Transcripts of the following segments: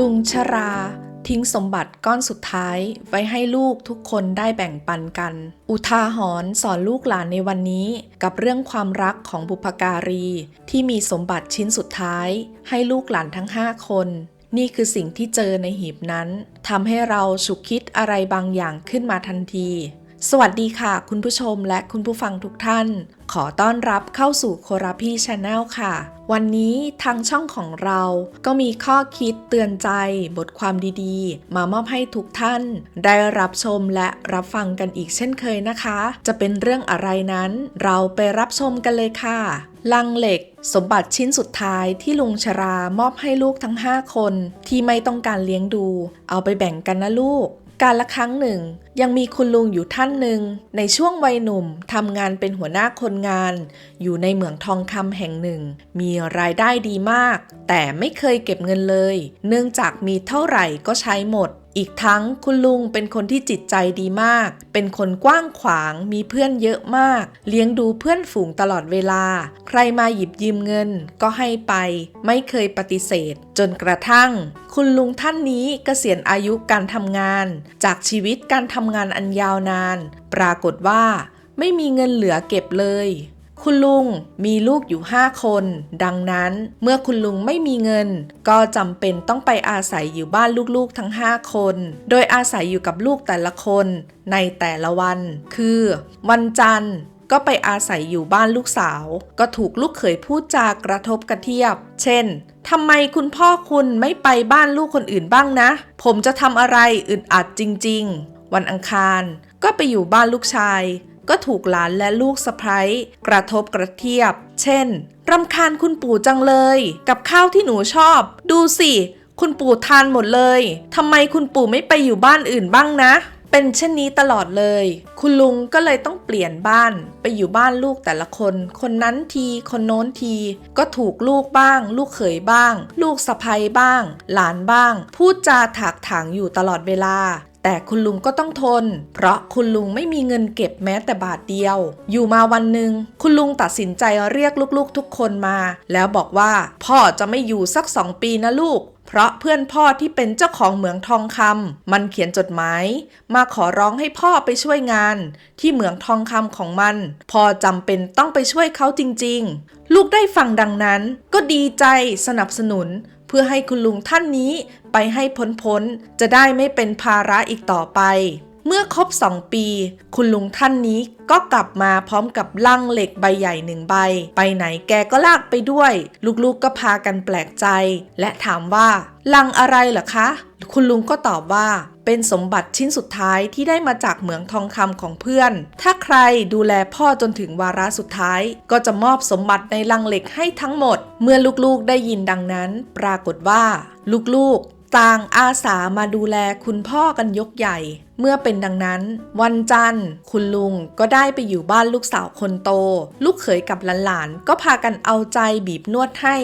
ลุงชรา ทิ้งสมบัติก้อนสุดท้ายไว้ให้ลูกทุกคนได้แบ่งปันกัน อุทาหรณ์สอนลูกหลานในวันนี้ กับเรื่องความรักของบุพการี ที่มีสมบัติชิ้นสุดท้าย ให้ลูกหลานทั้งห้าคน นี่คือสิ่งที่เจอในหีบนั้นทำให้เราฉุกคิดอะไรบางอย่างขึ้นมาทันทีสวัสดีค่ะ คุณผู้ชมและคุณผู้ฟังทุกท่าน ขอต้อนรับเข้าสู่โคราพี่ชาแนลค่ะ วันนี้ทางช่องของเราก็มีข้อคิดเตือนใจบทความดีๆ มามอบให้ทุกท่าน ได้รับชมและรับฟังกันอีกเช่นเคยนะคะ จะเป็นเรื่องอะไรนั้น เราไปรับชมกันเลยค่ะ ลังเหล็ก สมบัติชิ้นสุดท้ายที่ลุงชรามอบให้ลูกทั้ง 5 คน ที่ไม่ต้องการเลี้ยงดู เอาไปแบ่งกันนะลูก การละครั้งหนึ่ง ยังมีคุณลุงอยู่ท่านหนึ่ง ในช่วงวัยหนุ่มทำงานเป็นหัวหน้าคนงาน อยู่ในเหมืองทองคำแห่งหนึ่ง มีรายได้ดีมาก แต่ไม่เคยเก็บเงินเลย เนื่องจากมีเท่าไหร่ก็ใช้หมด อีกทั้งคุณลุงเป็นคนที่จิตใจดีมาก เป็นคนกว้างขวาง มีเพื่อนเยอะมาก เลี้ยงดูเพื่อนฝูงตลอดเวลา ใครมาหยิบยืมเงินก็ให้ไป ไม่เคยปฏิเสธ จนกระทั่ง คุณลุงท่านนี้เกษียณอายุการทำงาน จากชีวิตการทำงานอันยาวนาน ปรากฏว่า ไม่มีเงินเหลือเก็บเลย คุณลุงมีลูกอยู่ 5 คน ดังนั้นเมื่อคุณลุงไม่มีเงิน ก็จำเป็นต้องไปอาศัยอยู่บ้านลูกๆทั้ง 5 คน โดยอาศัยอยู่กับลูกแต่ละคนในแต่ละวัน คือ วันจันทร์ก็ไปอาศัยอยู่บ้านลูกสาว ก็ถูกลูกเขยพูดจากระทบกระเทียบ เช่นทำไมคุณพ่อคุณไม่ไปบ้านลูกคนอื่นบ้างนะ ผมจะทำอะไรอึดอัดจริง ๆ วันอังคารก็ไปอยู่บ้านลูกชาย ก็ถูกหลานและลูกสะพ้ยกระทบกระเทียบ เช่นรำคาญคุณปู่จังเลย กับข้าวที่หนูชอบ ดูสิ คุณปู่ทานหมดเลยทำไมคุณปู่ไม่ไปอยู่บ้านอื่นบ้างนะ เป็นเช่นนี้ตลอดเลย คุณลุงก็เลยต้องเปลี่ยนบ้าน ไปอยู่บ้านลูกแต่ละคน คนนั้นทีคนโน้นที ก็ถูกลูกบ้าง ลูกเขยบ้าง ลูกสะใภ้บ้าง หลานบ้าง พูดจาถากถางอยู่ตลอดเวลา แต่คุณลุงก็ต้องทน เพราะคุณลุงไม่มีเงินเก็บแม้แต่บาทเดียว อยู่มาวันหนึ่งคุณลุงตัดสินใจเรียกลูกๆทุกคนมา แล้วบอกว่าพ่อจะไม่อยู่สักสองปีนะลูกเพราะเพื่อนพ่อที่เป็นเจ้าของเหมืองทองคำมันเขียนจดหมาย มาขอร้องให้พ่อไปช่วยงาน ที่เหมืองทองคำของมัน พ่อจำเป็นต้องไปช่วยเขาจริง ๆ ลูกได้ฟังดังนั้น ก็ดีใจสนับสนุน พื่อให้คุณลุงท่านนี้ไปให้พ้นๆ จะได้ไม่เป็นภาระอีกต่อไป เมื่อครบสองปี คุณลุงท่านนี้ก็กลับมาพร้อมกับลังเหล็กใบใหญ่หนึ่งใบ ไปไหนแกก็ลากไปด้วย ลูกๆก็พากันแปลกใจ และถามว่าลังอะไรเหรอคะ คุณลุงก็ตอบว่า เป็นสมบัติชิ้นสุดท้ายที่ได้มาจากเหมืองทองคำของเพื่อน ถ้าใครดูแลพ่อจนถึงวาระสุดท้าย ก็จะมอบสมบัติในลังเหล็กให้ทั้งหมด เมื่อลูกๆได้ยินดังนั้น ปรากฏว่า ลูกๆต่างอาสามาดูแลคุณพ่อกันยกใหญ่ เมื่อเป็นดังนั้น วันจันทร์ คุณลุงก็ได้ไปอยู่บ้านลูกสาวคนโต ลูกเขยกับหลานๆ ก็พากันเอาใจบีบนวดให้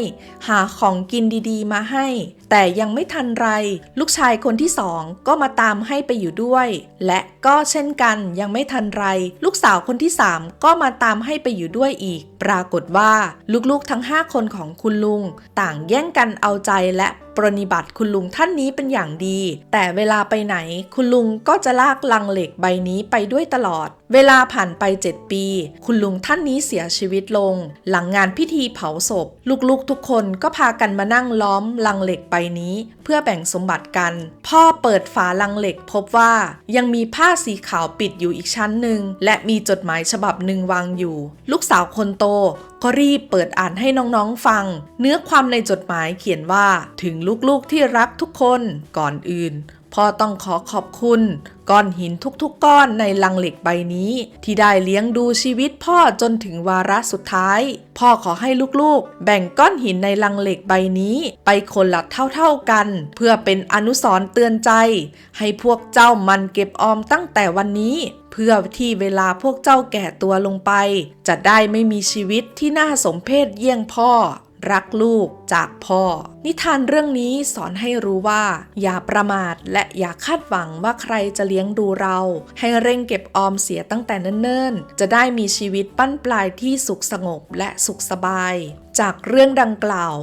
หาของกินดีๆ มาให้ แต่ยังไม่ทันไร ลูกชายคนที่สองก็มาตามให้ไปอยู่ด้วย และก็เช่นกันยังไม่ทันไร ลูกสาวคนที่สามก็มาตามให้ไปอยู่ด้วยอีก ปรากฏว่า ลูกๆทั้ง 5 คนของคุณลุง ต่างแย่งกันเอาใจและปรนิบัติคุณลุงท่านนี้เป็นอย่างดี แต่เวลาไปไหน คุณลุงก็จะลากลังเหล็กใบนี้ไปด้วยตลอด เวลาผ่านไป 7 ปี คุณลุงท่านนี้เสียชีวิตลง หลังงานพิธีเผาศพ ลูกๆทุกคนก็พากันมานั่งล้อมลังเหล็กใบนี้ เพื่อแบ่งสมบัติกัน พ่อเปิดฝาลังเหล็กพบว่ายังมีผ้าสีขาวปิดอยู่อีกชั้นหนึ่ง และมีจดหมายฉบับหนึ่งวางอยู่ ลูกสาวคนโตก็รีบเปิดอ่านให้น้องๆฟัง เนื้อความในจดหมายเขียนว่าถึงลูกๆที่รักทุกคนก่อนอื่น พ่อต้องขอขอบคุณก้อนหินทุกๆก้อนในลังเหล็กใบนี้ ที่ได้เลี้ยงดูชีวิตพ่อจนถึงวาระสุดท้าย พ่อขอให้ลูกๆ แบ่งก้อนหินในลังเหล็กใบนี้ ไปคนละเท่าๆกัน เพื่อเป็นอนุสรณ์เตือนใจ ให้พวกเจ้ามันเก็บออมตั้งแต่วันนี้ เพื่อที่เวลาพวกเจ้าแก่ตัวลงไป จะได้ไม่มีชีวิตที่น่าสมเพชเยี่ยงพ่อ รักลูกจากพ่อ นิทานเรื่องนี้สอนให้รู้ว่า อย่าประมาทและอย่าคาดหวังว่าใครจะเลี้ยงดูเรา ให้เร่งเก็บออมเสียตั้งแต่เนิ่นๆ จะได้มีชีวิตปั้นปลายที่สุขสงบและสุขสบาย จากเรื่องดังกล่าว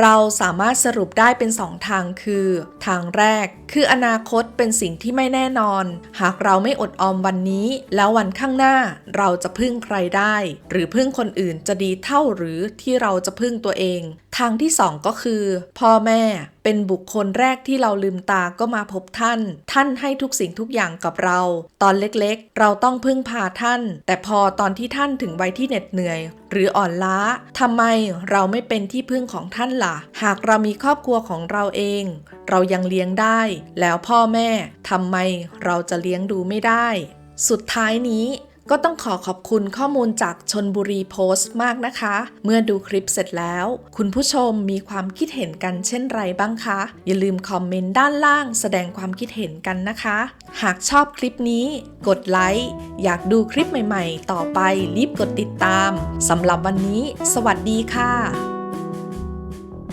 เราสามารถสรุปได้เป็นสองทางคือ ทางแรก คืออนาคตเป็นสิ่งที่ไม่แน่นอน หากเราไม่อดออมวันนี้ แล้ววันข้างหน้าเราจะพึ่งใครได้ หรือพึ่งคนอื่นจะดีเท่าหรือที่เราจะพึ่งตัวเอง ทางที่สองก็คือ พ่อแม่เป็นบุคคลแรกที่เราลืมตาก็มาพบท่าน ท่านให้ทุกสิ่งทุกอย่างกับเรา ตอนเล็กๆ เราต้องพึ่งพาท่าน แต่พอตอนที่ท่านถึงวัยที่เหน็ดเหนื่อย หรืออ่อนล้าทำไมเราไม่เป็นที่พึ่งของท่านล่ะ หากเรามีครอบครัวของเราเอง เรายังเลี้ยงได้ แล้วพ่อแม่ทำไมเราจะเลี้ยงดูไม่ได้ สุดท้ายนี้ ก็ต้องขอขอบคุณข้อมูลจากชนบุรีโพสต์มากนะคะ เมื่อดูคลิปเสร็จแล้ว คุณผู้ชมมีความคิดเห็นกันเช่นไรบ้างคะ อย่าลืมคอมเมนต์ด้านล่างแสดงความคิดเห็นกันนะคะ หากชอบคลิปนี้ กดไลค์ อยากดูคลิปใหม่ๆ ต่อไปรีบกดติดตามสำหรับวันนี้ สวัสดีค่ะ